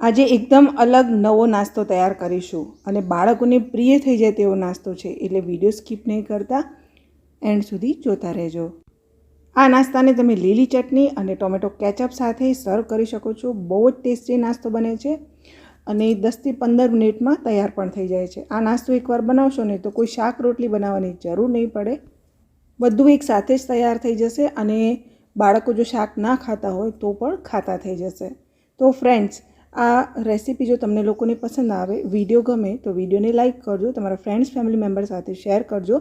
આજે એકદમ અલગ નવો નાસ્તો તૈયાર કરીશું. અને બાળકોને પ્રિય થઈ જાય તેવો નાસ્તો છે, એટલે વીડિયો સ્કીપ નહીં કરતા. એન્ડ સુધી જોતા રહેજો. આ નાસ્તાને તમે લીલી ચટણી અને ટોમેટો કેચઅપ સાથે સર્વ કરી શકો છો. બહુ જ ટેસ્ટી નાસ્તો બને છે અને દસથી પંદર મિનિટમાં તૈયાર પણ થઈ જાય છે. આ નાસ્તો એકવાર બનાવશો ને તો કોઈ શાક રોટલી બનાવવાની જરૂર નહીં પડે. બધું એક સાથે જ તૈયાર થઈ જશે અને બાળકો જો શાક ના ખાતા હોય તો પણ ખાતા થઈ જશે. તો ફ્રેન્ડ્સ આ રેસીપી જો તમને લોકોને પસંદ આવે વીડિયો ગમે, તો વિડીયોને લાઇક કરજો, તમારા ફ્રેન્ડ્સ ફેમિલી મેમ્બર સાથે શેર કરજો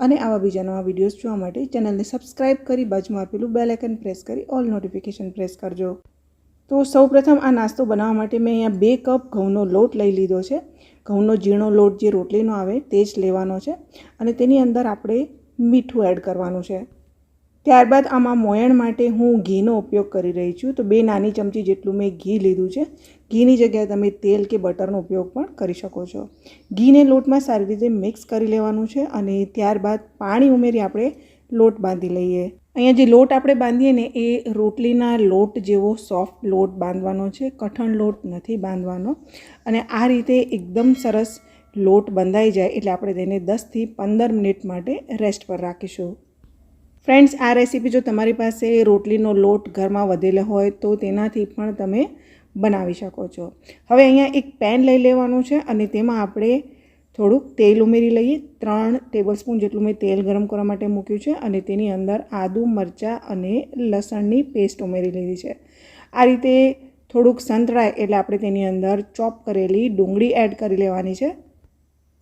અને આવા બીજા નવા વિડીયોઝ જોવા માટે ચેનલને સબસ્ક્રાઇબ કરી બાજુમાં આપેલું બેલ આઇકન પ્રેસ કરી ઓલ નોટિફિકેશન પ્રેસ કરજો. તો સૌપ્રથમ આ નાસ્તો બનાવવા માટે મેં અહીંયા બે કપ ઘઉંનો લોટ લઈ લીધો છે. ઘઉંનો ઝીણો લોટ જે રોટલીનો આવે તે જ લેવાનો છે અને તેની અંદર આપણે મીઠું એડ કરવાનું છે. ત્યારબાદ આમાં મોયણ માટે હું ઘીનો ઉપયોગ કરી રહી છું. તો બે નાની ચમચી જેટલું મેં ઘી લીધું છે. ઘીની જગ્યાએ તમે તેલ કે બટરનો ઉપયોગ પણ કરી શકો છો. ઘીને લોટમાં સારી રીતે મિક્સ કરી લેવાનું છે અને ત્યારબાદ પાણી ઉમેરી આપણે લોટ બાંધી લઈએ. અહીંયા જે લોટ આપણે બાંધીએ ને એ રોટલીના લોટ જેવો સોફ્ટ લોટ બાંધવાનો છે, કઠણ લોટ નથી બાંધવાનો. અને આ રીતે એકદમ સરસ લોટ બંધાઈ જાય એટલે આપણે તેને દસથી પંદર મિનિટ માટે રેસ્ટ પર રાખીશું. ફ્રેન્ડ્સ, આ રેસીપી જો તમારી પાસે રોટલીનો લોટ ઘરમાં વધેલો હોય તો તેનાથી પણ તમે બનાવી શકો છો. હવે અહીંયા એક પેન લઈ લેવાનું છે અને તેમાં આપણે થોડુંક તેલ ઉમેરી લઈએ. ત્રણ ટેબલસ્પૂન જેટલું મેં તેલ ગરમ કરવા માટે મૂક્યું છે અને તેની અંદર આદુ, મરચાં અને લસણની પેસ્ટ ઉમેરી લીધી છે. આ રીતે થોડુંક સંતળાય એટલે આપણે તેની અંદર ચોપ કરેલી ડુંગળી એડ કરી લેવાની છે.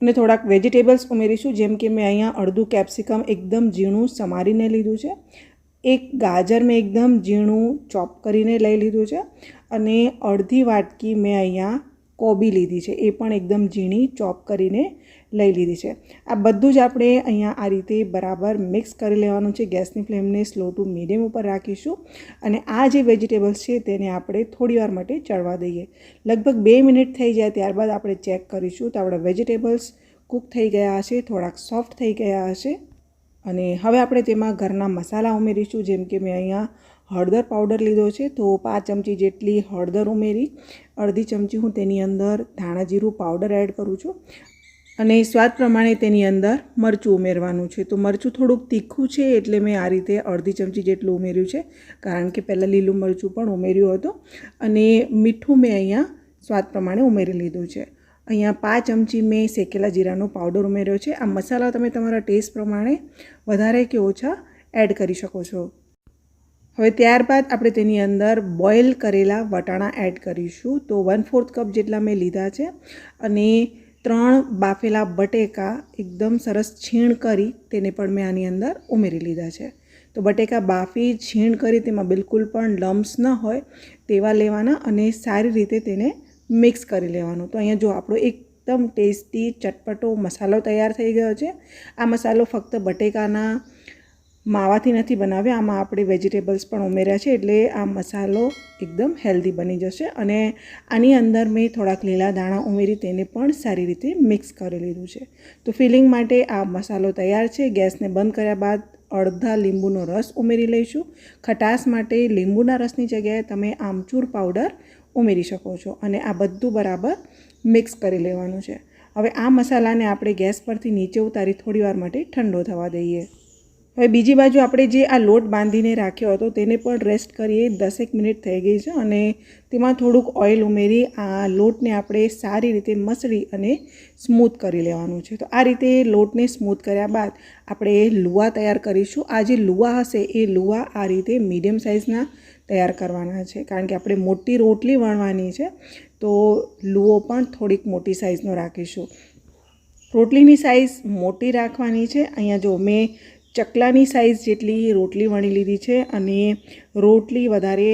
અને થોડાક વેજીટેબલ્સ ઉમેરીશું, જેમ કે મેં અહીંયા અડધું કેપ્સિકમ એકદમ ઝીણું સમારીને લીધું છે. એક ગાજર મેં એકદમ ઝીણું ચોપ કરીને લઈ લીધું છે. અને અડધી વાટકી મેં અહીંયા કોબી લીધી છે, એ પણ એકદમ ઝીણી ચોપ કરીને લઈ લીધી છે. આ બધું જ આપણે અહીંયા આ રીતે બરાબર મિક્સ કરી લેવાનું છે. ગેસની ફ્લેમને સ્લો ટુ મીડિયમ ઉપર રાખીશું અને આ જે વેજીટેબલ્સ છે તેને આપણે થોડી વાર માટે ચડવા દઈએ. લગભગ બે મિનિટ થઈ જાય ત્યારબાદ આપણે ચેક કરીશું તો આપણા વેજીટેબલ્સ કૂક થઈ ગયા હશે, થોડાક સોફ્ટ થઈ ગયા હશે. અને હવે આપણે તેમાં ઘરના મસાલા ઉમેરીશું, જેમ કે મેં અહીંયા હળદર પાવડર લીધો છે, તો પાંચ ચમચી જેટલી હળદર ઉમેરી, અડધી ચમચી હું તેની અંદર ધાણા જીરું પાવડર એડ કરું છું અને સ્વાદ પ્રમાણે તેની અંદર મરચું ઉમેરવાનું છે. તો મરચું થોડુંક તીખું છે એટલે મેં આ રીતે અડધી ચમચી જેટલું ઉમેર્યું છે, કારણ કે પહેલાં લીલું મરચું પણ ઉમેર્યું હતું અને મીઠું મેં અહીંયા સ્વાદ પ્રમાણે ઉમેરી લીધું છે. અહીંયા પાંચ ચમચી મેં શેકેલા જીરાનો પાવડર ઉમેર્યો છે. આ મસાલા તમે તમારા ટેસ્ટ પ્રમાણે વધારે કે ઓછા એડ કરી શકો છો. હવે ત્યારબાદ આપણે તેની અંદર બોઇલ કરેલા વટાણા એડ કરીશું. તો વન ફોર્થ કપ જેટલા મેં લીધા છે અને ત્રણ બાફેલા બટેકા એકદમ સરસ છીણ કરી તેને પણ મેં આની અંદર ઉમેરી લીધા છે. તો બટેકા બાફી, છીણ કરી તેમાં બિલકુલ પણ લમ્સ ન હોય તેવા લેવાના અને સારી રીતે તેને મિક્સ કરી લેવાનું. તો અહીંયા જો આપણો એકદમ ટેસ્ટી ચટપટો મસાલો તૈયાર થઈ ગયો છે, આ મસાલો ફક્ત બટેકાના માવાથી નથી બનાવ્યા, આમાં આપણે વેજીટેબલ્સ પણ ઉમેર્યા છે, એટલે આ મસાલો એકદમ હેલ્ધી બની જશે અને આની અંદર મેં થોડાક લીલા દાણા ઉમેરી તેને પણ સારી રીતે મિક્સ કરી લીધું છે. તો ફિલિંગ માટે આ મસાલો તૈયાર છે. ગેસને બંધ કર્યા બાદ અડધા લીંબુનો રસ ઉમેરી લઈશું. ખટાશ માટે લીંબુના રસની જગ્યાએ તમે આમચૂર પાવડર ઉમેરી શકો છો અને આ બધું બરાબર મિક્સ કરી લેવાનું છે. હવે આ મસાલાને આપણે ગેસ પરથી નીચે ઉતારી થોડી વાર માટે ઠંડો થવા દઈએ. હવે બીજી બાજુ આપણે જે આ લોટ બાંધીને રાખ્યો હતો, તેને પણ રેસ્ટ કરીએ. દસેક મિનિટ થઈ ગઈ છે અને તેમાં થોડુંક ઓઇલ ઉમેરી આ લોટને આપણે સારી રીતે મસળી અને સ્મૂથ કરી લેવાનું છે. તો આ રીતે લોટને સ્મૂથ કર્યા બાદ આપણે લુવા તૈયાર કરીશું. આ જે લુવા હશે, એ લુવા આ રીતે મીડિયમ સાઇઝના તૈયાર કરવાના છે. કારણ કે આપણે મોટી રોટલી વણવાની છે, તો લુઓ પણ થોડીક મોટી સાઇઝનો રાખીશું. રોટલીની સાઇઝ મોટી રાખવાની છે. અહીંયા જો મેં ચકલાની સાઇઝ જેટલી રોટલી વણી લીધી છે અને રોટલી વધારે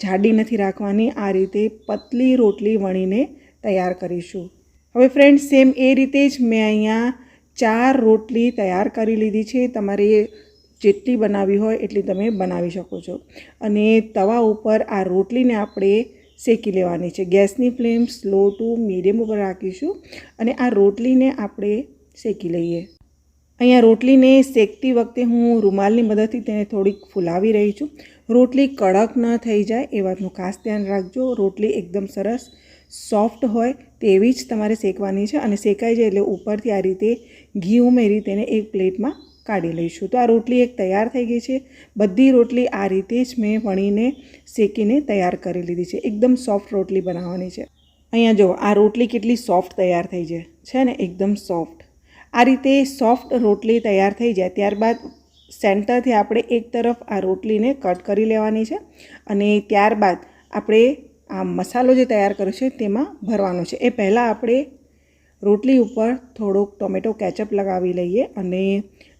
જાડી નથી રાખવાની, આ રીતે પતલી રોટલી વણીને તૈયાર કરીશું. હવે ફ્રેન્ડ્સ સેમ એ રીતે જ મેં અહીંયા ચાર રોટલી તૈયાર કરી લીધી છે. તમારે જેટલી બનાવી હોય એટલી તમે બનાવી શકો છો. અને તવા ઉપર આ રોટલીને આપણે શેકી લેવાની છે. ગેસની ફ્લેમ સ્લો ટુ મીડિયમ ઉપર રાખીશું અને આ રોટલીને આપણે શેકી લઈએ. અહીંયા રોટલીને શેકતી વખતે હું રૂમાલની મદદથી તેને થોડીક ફૂલાવી રહી છું. રોટલી કડક ન થઈ જાય, એ વાતનું ખાસ ધ્યાન રાખજો. રોટલી એકદમ સરસ, સોફ્ટ હોય તેવી જ તમારે શેકવાની છે અને શેકાઈ જાય એટલે ઉપરથી આ રીતે ઘી ઉમેરી તેને એક પ્લેટમાં કાઢી લઈશું. તો આ રોટલી એક તૈયાર થઈ ગઈ છે. બધી રોટલી આ રીતે જ મેં વણીને શેકીને તૈયાર કરી લીધી છે. એકદમ સોફ્ટ રોટલી બનાવવાની છે. અહીંયા જો, આ રોટલી કેટલી સોફ્ટ તૈયાર થઈ છે. છે ને? એકદમ સોફ્ટ. આ રીતે સોફ્ટ રોટલી તૈયાર થઈ જાય. ત્યારબાદ સેન્ટરથી આપણે એક તરફ આ રોટલીને કટ કરી લેવાની છે અને ત્યારબાદ આપણે આ મસાલો જે તૈયાર કર્યો છે તેમાં ભરવાનો છે. એ પહેલાં આપણે રોટલી ઉપર થોડોક ટોમેટો કેચઅપ લગાવી લઈએ અને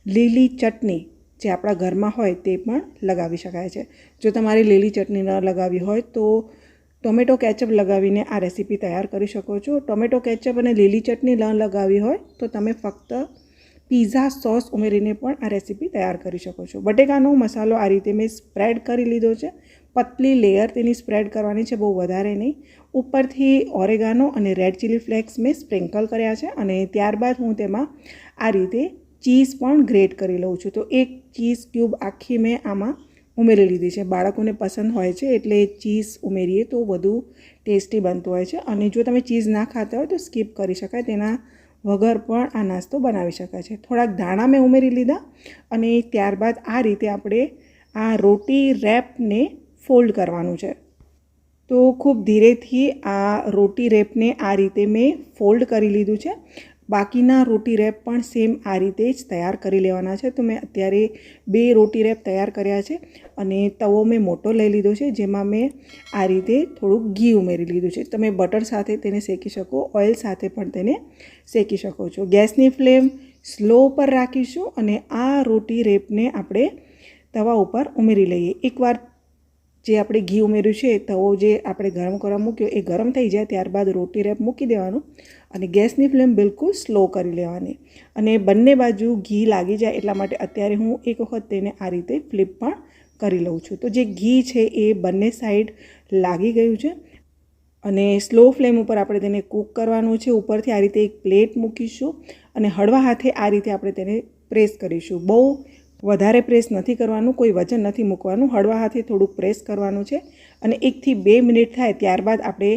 લીલી ચટણી જે આપણા ઘરમાં હોય તે પણ લગાવી શકાય છે. જો તમારે લીલી ચટણી ન લગાવી હોય તો ટોમેટો કેચઅપ લગાવીને આ રેસીપી તૈયાર કરી શકો છો. ટોમેટો કેચઅપ અને લીલી ચટણી ન લગાવી હોય તો તમે ફક્ત પીઝા સોસ ઉમેરીને પણ આ રેસીપી તૈયાર કરી શકો છો. બટેકાનો મસાલો આ રીતે મેં સ્પ્રેડ કરી લીધો છે. પતલી લેયર તેની સ્પ્રેડ કરવાની છે, બહુ વધારે નહીં. ઉપરથી ઓરેગાનો અને રેડ ચીલી ફ્લેક્સ મેં સ્પ્રિંકલ કર્યા છે અને ત્યારબાદ હું તેમાં આ રીતે ચીઝ પણ ગ્રેટ કરી લઉં છું. તો એક ચીઝ ક્યુબ આખી મેં આમાં ઉમેરી લીધી છે. બાળકોને પસંદ હોય છે એટલે ચીઝ ઉમેરીએ તો વધુ ટેસ્ટી બનતું હોય છે. અને જો તમે ચીઝ ના ખાતા હોય તો સ્કીપ કરી શકાય. તેના વગર પણ આ નાસ્તો બનાવી શકાય છે. થોડાક ધાણા મેં ઉમેરી લીધા અને ત્યારબાદ આ રીતે આપણે આ રોટી રેપને ફોલ્ડ કરવાનું છે. તો ખૂબ ધીરેથી આ રોટી રેપને આ રીતે મેં ફોલ્ડ કરી લીધું છે. બાકીના રોટી રેપ પણ સેમ આ રીતે જ તૈયાર કરી લેવાના છે. તો મેં અત્યારે બે રોટી રેપ તૈયાર કર્યા છે અને તવો મેં મોટો લઈ લીધો છે, જેમાં મેં આ રીતે થોડુંક ઘી ઉમેરી લીધું છે. તમે બટર સાથે તેને શેકી શકો, ઓઇલ સાથે પણ તેને શેકી શકો છો. ગેસની ફ્લેમ સ્લો પર રાખીશું અને આ રોટી રેપને આપણે તવા ઉપર ઉમેરી લઈએ. એકવાર જે આપણે ઘી ઉમેર્યું છે તવો જે આપણે ગરમ કરવા મૂક્યો, એ ગરમ થઈ જાય ત્યારબાદ રોટી રેપ મૂકી દેવાનું અને ગેસની ફ્લેમ બિલકુલ સ્લો કરી લેવાની. અને બંને બાજુ ઘી લાગી જાય એટલા માટે અત્યારે હું એક વખત તેને આ રીતે ફ્લિપ પણ કરી લઉં છું. તો જે ઘી છે, એ બંને સાઈડ લાગી ગયું છે અને સ્લો ફ્લેમ ઉપર આપણે તેને કૂક કરવાનું છે. ઉપરથી આ રીતે એક પ્લેટ મૂકીશું અને હળવા હાથે આ રીતે આપણે તેને પ્રેસ કરીશું. બહુ વધારે પ્રેસ નથી કરવાનું, કોઈ વજન નથી મૂકવાનું, હળવા હાથે થોડુંક પ્રેસ કરવાનું છે અને એકથી બે મિનિટ થાય ત્યારબાદ આપણે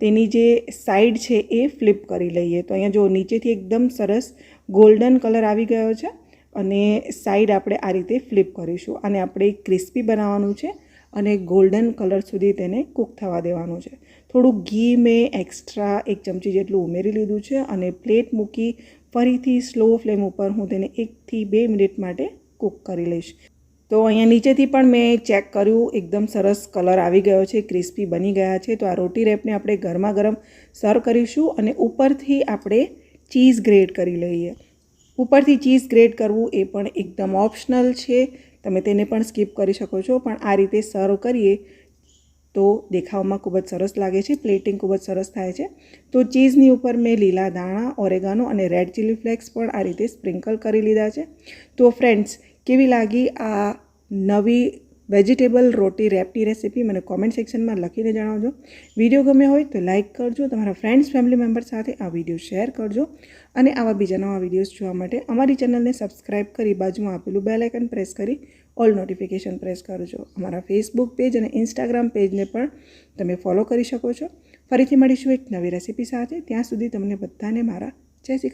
તેની જે સાઈડ છે એ ફ્લિપ કરી લઈએ. તો અહીંયા જો નીચેથી એકદમ સરસ ગોલ્ડન કલર આવી ગયો છે અને સાઈડ આપણે આ રીતે ફ્લિપ કરીશું અને આપણે ક્રિસ્પી બનાવવાનું છે અને ગોલ્ડન કલર સુધી તેને કૂક થવા દેવાનું છે. થોડુંક ઘી મેં એક્સ્ટ્રા એક ચમચી જેટલું ઉમેરી લીધું છે અને પ્લેટ મૂકી ફરીથી સ્લો ફ્લેમ ઉપર હું તેને એકથી બે મિનિટ માટે કૂક કરી લઈશ. તો અહીંયા નીચેથી પણ મેં ચેક કર્યું, એકદમ સરસ કલર આવી ગયો છે, ક્રિસ્પી બની ગયા છે. તો આ રોટી રેપને આપણે ગરમા ગરમ સર્વ કરીશું અને ઉપરથી આપણે ચીઝ ગ્રેડ કરી લઈએ. ઉપરથી ચીઝ ગ્રેડ કરવું એ પણ એકદમ ઓપ્શનલ છે. તમે તેને પણ સ્કીપ કરી શકો છો, પણ આ રીતે સર્વ કરીએ તો દેખાવમાં ખૂબ જ સરસ લાગે છે, પ્લેટિંગ ખૂબ જ સરસ થાય છે. તો ચીઝની ઉપર મેં લીલા દાણા ઓરેગાનો અને રેડ ચીલી ફ્લેક્સ પણ આ રીતે સ્પ્રિંકલ કરી લીધા છે. તો ફ્રેન્ડ્સ કેવી લાગી આ નવી વેજીટેબલ રોટી રેપની રેસીપી? મને કોમેન્ટ સેક્શનમાં લખીને જણાવજો. વીડિયો ગમે હોય તો લાઇક કરજો. તમારા ફ્રેન્ડ્સ ફેમિલી મેમ્બર સાથે આ વીડિયો શેર કરજો. અને આવા બીજા નવા વિડીયોઝ જોવા માટે અમારી ચેનલને સબસ્ક્રાઇબ કરી બાજુમાં આપેલું બેલ પ્રેસ કરી ઓલ નોટિફિકેશન પ્રેસ કરજો. અમારા ફેસબુક પેજ અને ઇન્સ્ટાગ્રામ પેજને પણ તમે ફોલો કરી શકો છો. ફરીથી મળીશું એક નવી રેસીપી સાથે. ત્યાં સુધી તમને બધાને મારા જય શ્રી